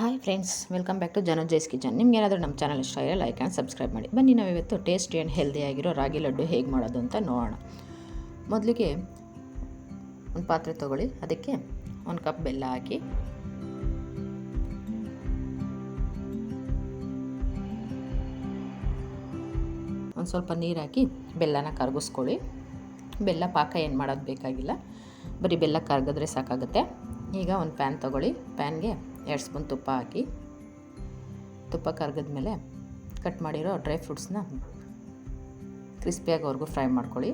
Hi friends, welcome back to ಜನೋಜೈಸ್ kitchen. ನಿಮ್ಗೆ ಏನಾದರೂ ನಮ್ಮ ಚಾನಲ್ ಇಷ್ಟ ಆಗಿರೋ ಲೈಕ್ ಆ್ಯಂಡ್ ಸಬ್ಸ್ಕ್ರೈಬ್ ಮಾಡಿ. ಬನ್ನಿ ನಾವು ಇವತ್ತು ಟೇಸ್ಟಿ ಆ್ಯಂಡ್ ಹೆಲ್ದಿ ಆಗಿರೋ ರಾಗಿ ಲಡ್ಡು ಹೇಗೆ ಮಾಡೋದು ಅಂತ ನೋಡೋಣ. ಮೊದಲಿಗೆ ಒಂದು ಪಾತ್ರೆ ತೊಗೊಳ್ಳಿ. ಅದಕ್ಕೆ ಒಂದು ಕಪ್ ಬೆಲ್ಲ ಹಾಕಿ. ಒಂದು ಸ್ವಲ್ಪ ನೀರು ಹಾಕಿ ಬೆಲ್ಲನ ಕರಗಿಸ್ಕೊಳ್ಳಿ. ಬೆಲ್ಲ ಪಾಕ ಏನು ಮಾಡೋದು ಬೇಕಾಗಿಲ್ಲ. ಬರೀ ಬೆಲ್ಲ ಕರಗಿದ್ರೆ ಸಾಕಾಗುತ್ತೆ. ಈಗ ಒಂದು ಪ್ಯಾನ್ ತೊಗೊಳ್ಳಿ. ಪ್ಯಾನ್ಗೆ ಎರಡು ಸ್ಪೂನ್ ತುಪ್ಪ ಹಾಕಿ ತುಪ್ಪ ಕರಗಿದ್ಮೇಲೆ ಕಟ್ ಮಾಡಿರೋ ಡ್ರೈ ಫ್ರೂಟ್ಸ್ನ ಕ್ರಿಸ್ಪಿಯಾಗೋವರೆಗೂ ಫ್ರೈ ಮಾಡ್ಕೊಳ್ಳಿ.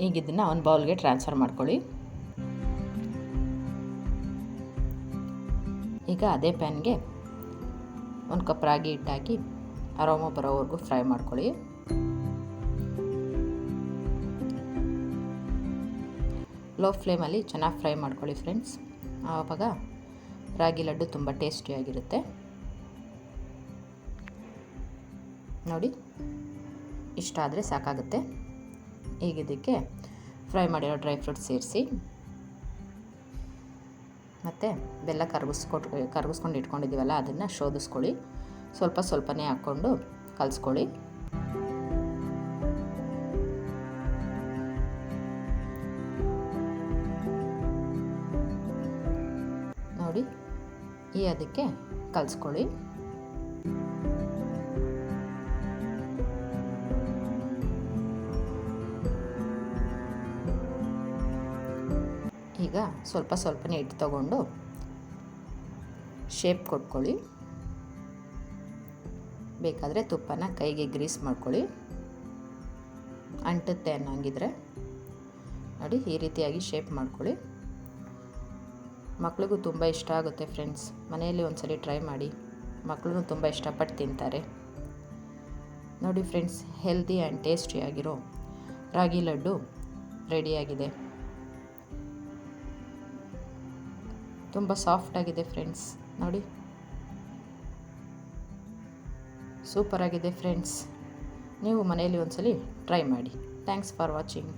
ಈಗ ಇದನ್ನು ಒಂದು ಬೌಲ್ಗೆ ಟ್ರಾನ್ಸ್ಫರ್ ಮಾಡ್ಕೊಳ್ಳಿ. ಈಗ ಅದೇ ಪ್ಯಾನ್ಗೆ ಒಂದು ಕಪ್ ರಾಗಿ ಹಿಟ್ಟಾಕಿ ಆರಾಮ ಬರೋವರೆಗೂ ಫ್ರೈ ಮಾಡ್ಕೊಳ್ಳಿ. ಲೋ ಫ್ಲೇಮಲ್ಲಿ ಚೆನ್ನಾಗಿ ಫ್ರೈ ಮಾಡ್ಕೊಳ್ಳಿ ಫ್ರೆಂಡ್ಸ್ ಆವಾಗ ರಾಗಿ ಲಡ್ಡು ತುಂಬ ಟೇಸ್ಟಿಯಾಗಿರುತ್ತೆ ನೋಡಿ, ಇಷ್ಟ ಆದರೆ ಸಾಕಾಗುತ್ತೆ. ಈಗಿದ್ದಕ್ಕೆ ಫ್ರೈ ಮಾಡಿರೋ ಡ್ರೈ ಫ್ರೂಟ್ ಸೇರಿಸಿ. ಮತ್ತು ಬೆಲ್ಲ ಕರಗಿಸ್ಕೊಟ್ಟು ಕರಗಿಸ್ಕೊಂಡು ಇಟ್ಕೊಂಡಿದ್ದೀವಲ್ಲ, ಅದನ್ನು ಶೋಧಿಸ್ಕೊಳ್ಳಿ. ಸ್ವಲ್ಪ ಸ್ವಲ್ಪನೇ ಹಾಕ್ಕೊಂಡು ಕಲಿಸ್ಕೊಳ್ಳಿ. ನೋಡಿ ಈ ಅದಕ್ಕೆ ಕಲಿಸ್ಕೊಳ್ಳಿ. ಈಗ ಸ್ವಲ್ಪ ಸ್ವಲ್ಪನೇ ಹಿಟ್ಟು ತಗೊಂಡು ಶೇಪ್ ಕೊಟ್ಕೊಳ್ಳಿ. ಬೇಕಾದರೆ ತುಪ್ಪನ ಕೈಗೆ ಗ್ರೀಸ್ ಮಾಡ್ಕೊಳ್ಳಿ. ಅಂಟುತ್ತೆ ಅನ್ನೋಂಗಿದ್ರೆ ನೋಡಿ ಈ ರೀತಿಯಾಗಿ ಶೇಪ್ ಮಾಡ್ಕೊಳ್ಳಿ. ಮಕ್ಳಿಗೂ ತುಂಬ ಇಷ್ಟ ಆಗುತ್ತೆ ಫ್ರೆಂಡ್ಸ್. ಮನೆಯಲ್ಲಿ ಒಂದ್ಸಲಿ ಟ್ರೈ ಮಾಡಿ. ಮಕ್ಕಳು ತುಂಬ ಇಷ್ಟಪಟ್ಟು ತಿಂತಾರೆ. ನೋಡಿ ಫ್ರೆಂಡ್ಸ್, ಹೆಲ್ದಿ ಆ್ಯಂಡ್ ಟೇಸ್ಟಿಯಾಗಿರೋ ರಾಗಿ ಲಡ್ಡು ರೆಡಿಯಾಗಿದೆ. ತುಂಬ ಸಾಫ್ಟಾಗಿದೆ ಫ್ರೆಂಡ್ಸ್. ನೋಡಿ. ಸೂಪರಾಗಿದೆ ಫ್ರೆಂಡ್ಸ್. ನೀವು ಮನೆಯಲ್ಲಿ ಒಂದ್ಸಲಿ ಟ್ರೈ ಮಾಡಿ. Thanks for watching.